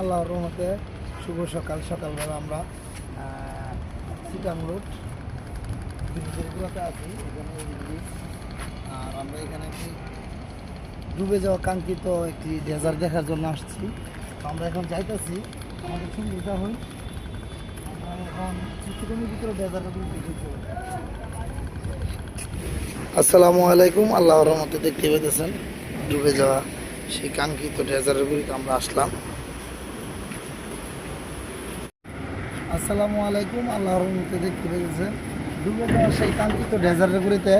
আল্লাহর রহমতে শুভ সকাল, সকালবেলা আমরা সিটাং রোড আছি, এখানে আর আমরা এখানে একটি ডুবে যাওয়া কাঙ্ক্ষিত একটি ডেজার্ট দেখার জন্য আসছি। আমরা এখন যাইতেছি, আমাদের সুবিধা হই, আমরা এখন ভিতরে ডেজার্টের আসসালামু আলাইকুম, আল্লাহর রহমতে দেখতে পেতেছেন ডুবে যাওয়া সেই কাঙ্ক্ষিত ডেজার্টের গুলিতে আমরা আসলাম। আসসালামু আলাইকুম আল্লাহর রহমতে দেখতে ডুবে যাওয়া সেই কাঙ্ক্ষিত ডেজার্টের গুলিতে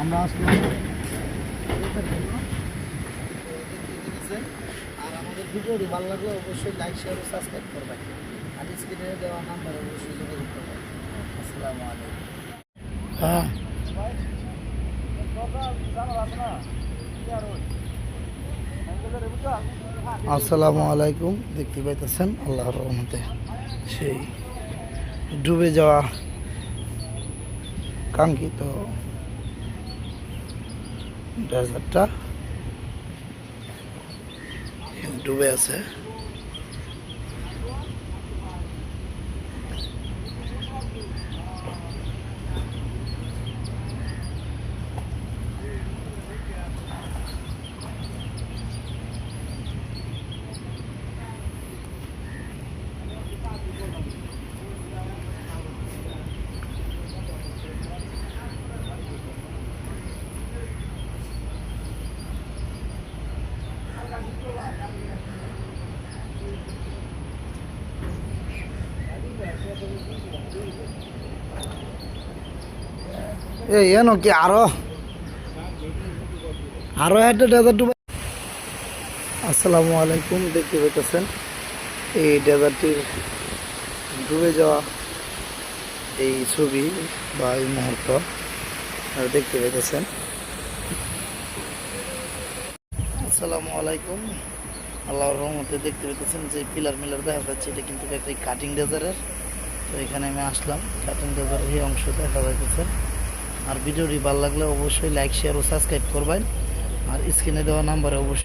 আমরা আসলাম। আর আমাদের ভিডিওটি ভালো লাগলে অবশ্যই লাইক শেয়ার সাবস্ক্রাইব করবেন। আর স্ক্রিনে দেওয়া নাম্বারে অবশ্যই যোগাযোগ করবেন। আসসালামু আলাইকুম। হ্যাঁ। আসসালামু আলাইকুম, দেখতে পাইতেছেন আল্লাহর রহমতে। সেই ডুবে যাওয়া কাঙ্ক্ষিত ডেজার্টটা ডুবে আছে। এই এনো কি আরও? আরও একটা ডেজার্ট আসসালামু আলাইকুম, দেখতে পেতেছেন এই ডেজার্টটির ডুবে যাওয়া এই ছবি বা এই মুহূর্ত দেখতে পেতেছেন আসসালামু আলাইকুম। আল্লাহর রহমতে দেখতে পেতেছেন যে পিলার মিলার দেখা যাচ্ছে, এটা কিন্তু একটা কাটিং ডেজারের তো এখানে আমি আসলাম কাটিং ডেজারের এই অংশ দেখা যাইতেছে। আর ভিডিওটি ভালো লাগলে অবশ্যই লাইক শেয়ার ও সাবস্ক্রাইব করবেন। আর স্ক্রিনে দেওয়া নাম্বারে অবশ্যই